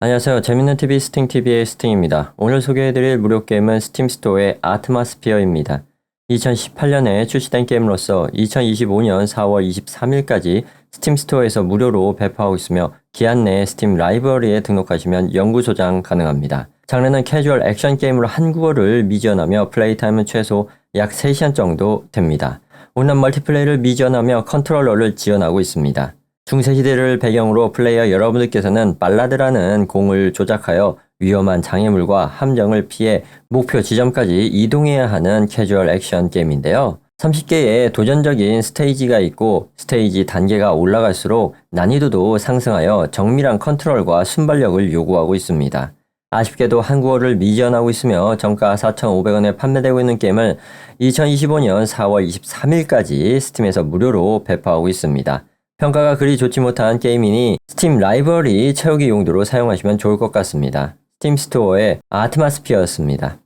안녕하세요. 재밌는 TV 스팅TV의 스팅입니다. 오늘 소개해드릴 무료 게임은 스팀 스토어의 아트마스피어입니다. 2018년에 출시된 게임으로서 2025년 4월 23일까지 스팀 스토어에서 무료로 배포하고 있으며 기한 내에 스팀 라이브러리에 등록하시면 영구 소장 가능합니다. 장르는 캐주얼 액션 게임으로 한국어를 미지원하며 플레이 타임은 최소 약 3시간 정도 됩니다. 온라인 멀티플레이를 미지원하며 컨트롤러를 지원하고 있습니다. 중세시대를 배경으로 플레이어 여러분들께서는 발라드라는 공을 조작하여 위험한 장애물과 함정을 피해 목표 지점까지 이동해야 하는 캐주얼 액션 게임인데요. 30개의 도전적인 스테이지가 있고 스테이지 단계가 올라갈수록 난이도도 상승하여 정밀한 컨트롤과 순발력을 요구하고 있습니다. 아쉽게도 한국어를 미지원하고 있으며 정가 4,500원에 판매되고 있는 게임을 2025년 4월 23일까지 스팀에서 무료로 배포하고 있습니다. 평가가 그리 좋지 못한 게임이니 스팀 라이브러리 채우기 용도로 사용하시면 좋을 것 같습니다. 스팀 스토어의 아트마스피어였습니다.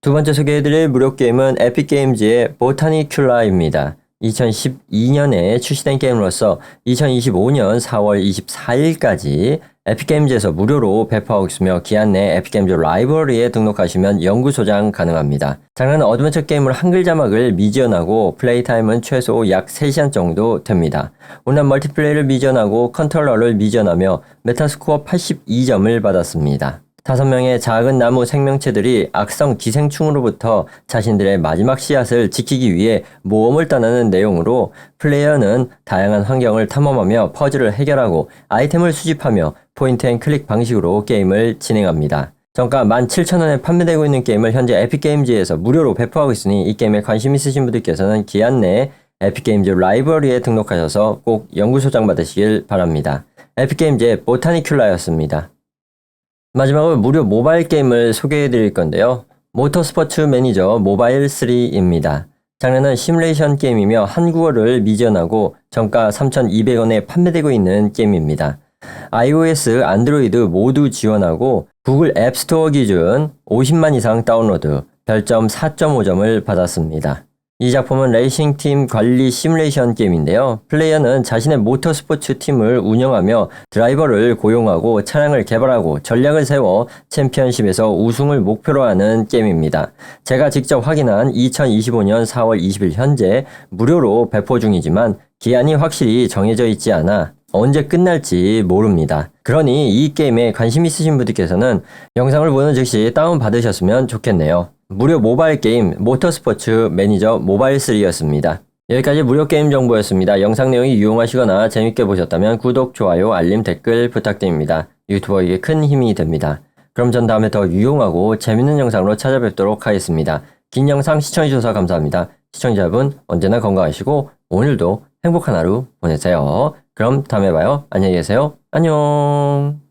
두 번째 소개해드릴 무료 게임은 에픽게임즈의 보타니큘라입니다. 2012년에 출시된 게임으로서 2025년 4월 24일까지 에픽게임즈에서 무료로 배포하고 있으며 기한 내 에픽게임즈 라이브러리에 등록하시면 영구 소장 가능합니다. 장르는 어드벤처 게임으로 한글 자막을 미지원하고 플레이 타임은 최소 약 3시간 정도 됩니다. 온라인 멀티플레이를 미지원하고 컨트롤러를 미지원하며 메타스코어 82점을 받았습니다. 다섯 명의 작은 나무 생명체들이 악성 기생충으로부터 자신들의 마지막 씨앗을 지키기 위해 모험을 떠나는 내용으로 플레이어는 다양한 환경을 탐험하며 퍼즐을 해결하고 아이템을 수집하며 포인트 앤 클릭 방식으로 게임을 진행합니다. 정가 17,000원에 판매되고 있는 게임을 현재 에픽게임즈에서 무료로 배포하고 있으니 이 게임에 관심 있으신 분들께서는 기한 내에 에픽게임즈 라이브러리에 등록하셔서 꼭 연구소장 받으시길 바랍니다. 에픽게임즈의 보타니큘라였습니다. 마지막으로 무료 모바일 게임을 소개해 드릴 건데요. 모터스포츠 매니저 모바일 3입니다. 장르는 시뮬레이션 게임이며 한국어를 미지원하고 정가 3,200원에 판매되고 있는 게임입니다. iOS, 안드로이드 모두 지원하고 구글 앱스토어 기준 50만 이상 다운로드, 별점 4.5점을 받았습니다. 이 작품은 레이싱팀 관리 시뮬레이션 게임인데요. 플레이어는 자신의 모터스포츠 팀을 운영하며 드라이버를 고용하고 차량을 개발하고 전략을 세워 챔피언십에서 우승을 목표로 하는 게임입니다. 제가 직접 확인한 2025년 4월 20일 현재 무료로 배포 중이지만 기한이 확실히 정해져 있지 않아 언제 끝날지 모릅니다. 그러니 이 게임에 관심 있으신 분들께서는 영상을 보는 즉시 다운 받으셨으면 좋겠네요. 무료 모바일 게임 모터스포츠 매니저 모바일 3였습니다. 여기까지 무료 게임 정보였습니다. 영상 내용이 유용하시거나 재밌게 보셨다면 구독, 좋아요, 알림, 댓글 부탁드립니다. 유튜버에게 큰 힘이 됩니다. 그럼 전 다음에 더 유용하고 재밌는 영상으로 찾아뵙도록 하겠습니다. 긴 영상 시청해주셔서 감사합니다. 시청자분 언제나 건강하시고 오늘도 행복한 하루 보내세요. 그럼 다음에 봐요. 안녕히 계세요. 안녕.